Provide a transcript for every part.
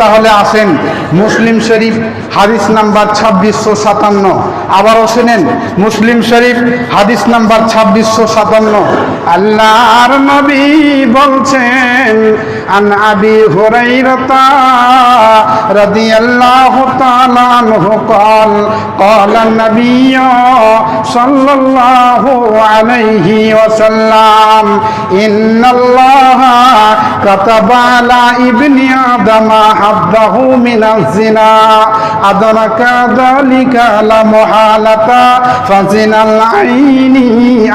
তাহলে আসেন। মুসলিম শরীফ, হাদিস নাম্বার ছাব্বিশশো সাতান্ন। আবারও শুনেন, মুসলিম শরীফ, হাদিস নাম্বার ছাব্বিশশো সাতান্ন। আল্লাহর নবী বলছেন عن أبي هريرة رضي الله تعالى عنه قال قال النبي صلى الله عليه وسلم إن الله كتب على ابن آدم حبه من الزنا أدرك ذلك لمحالة فزنا العين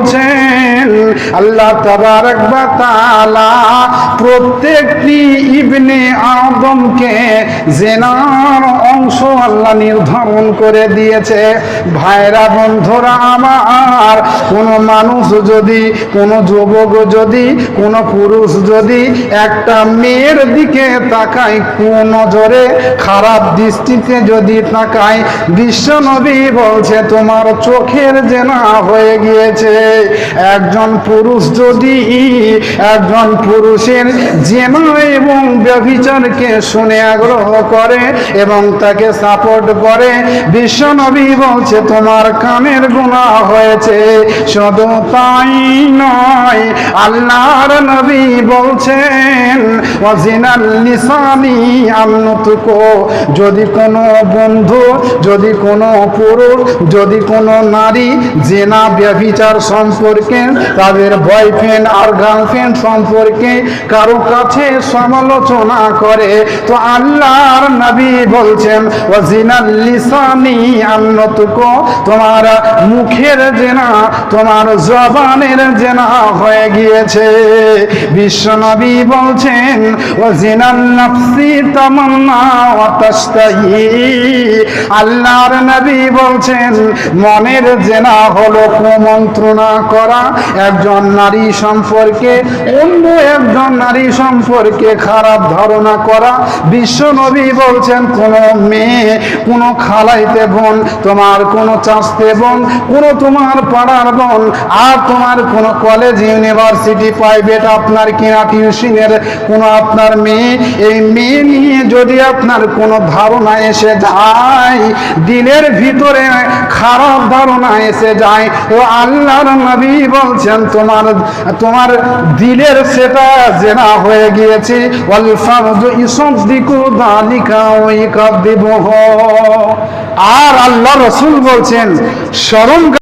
বলছেন, আল্লাহ তাবারক তাআলা প্রত্যেকটি ইবনে আদমকে জেনার অংশ আল্লাহ নির্ধারণ করে দিয়েছে। ভাইরা, বন্ধুরা আমার, কোন মানুষ যদি, কোন যুবক যদি, কোন পুরুষ যদি একটা মেয়ের দিকে তাকায়, কোন নজরে, খারাপ দৃষ্টিতে যদি তাকায়, বিশ্ব নবী বলছে, তোমার চোখের জেনা হয়ে গিয়েছে। একজন পুরুষ যদি একজন পুরুষের জেনা এবং ব্যভিচারকে শুনে আগ্রহ করে এবং তাকে সাপোর্ট করে, বিশ্ব নবী বলছে, তোমার কানের গুণা হয়েছে, শুধু তাই নয়, আল্লাহর নবী বলছেন, ওয়াজিনাল লিসানি আন্নতুকো যদি কোনো বন্ধু, যদি কোনো পুরুষ, যদি কোনো নারী জেনা, ব্যভিচার সম্পর্কে, তাদের বয়ফ্রেন্ড আর গার্লফ্রেন্ড সম্পর্কে কারও কাছে সমালোচনা করে। তো আল্লাহর নবী বলছেন, ওয়াজিনাল লিসানি আন্নতুকো, তোমার মুখের জেনা, তোমার জবানের জেনা হয়ে গিয়েছে। বিশ্ব নবী বলছেন, ওয়াজিনাল নাফসি তামান্না ওয়া তাশতাহি। আল্লাহর নবী বলছেন, মনের জেনা হলো কুমন্ত্রণা করা একজন নারী সম্পর্কে, অন্য একজন নারী সম্পর্কে খারাপ ধারণা করা। বিশ্ব নবী বলছেন, কোন মেয়ে, কোন খালাইতে বোন, তোমার কোন চাষতে বোন, কোন তোমার পাড়ার বোন, আর তোমার কোন কলেজ ইউনিভার্সিটি প্রাইভেট আপনার কিনা টিউশনের কোন আপনার মেয়ে, এই মেয়ে নিয়ে যদি আপনার কোনো ধারণা এসে যায়, দিলের ভিতরে খারাপ ধারণা এসে যায়, ও আল্লাহর নবী বলছেন তোমার তোমার দিলের সেটা জেনা হয়ে গিয়েছে। আর আল্লাহ রসুল বলছেন স্মরণ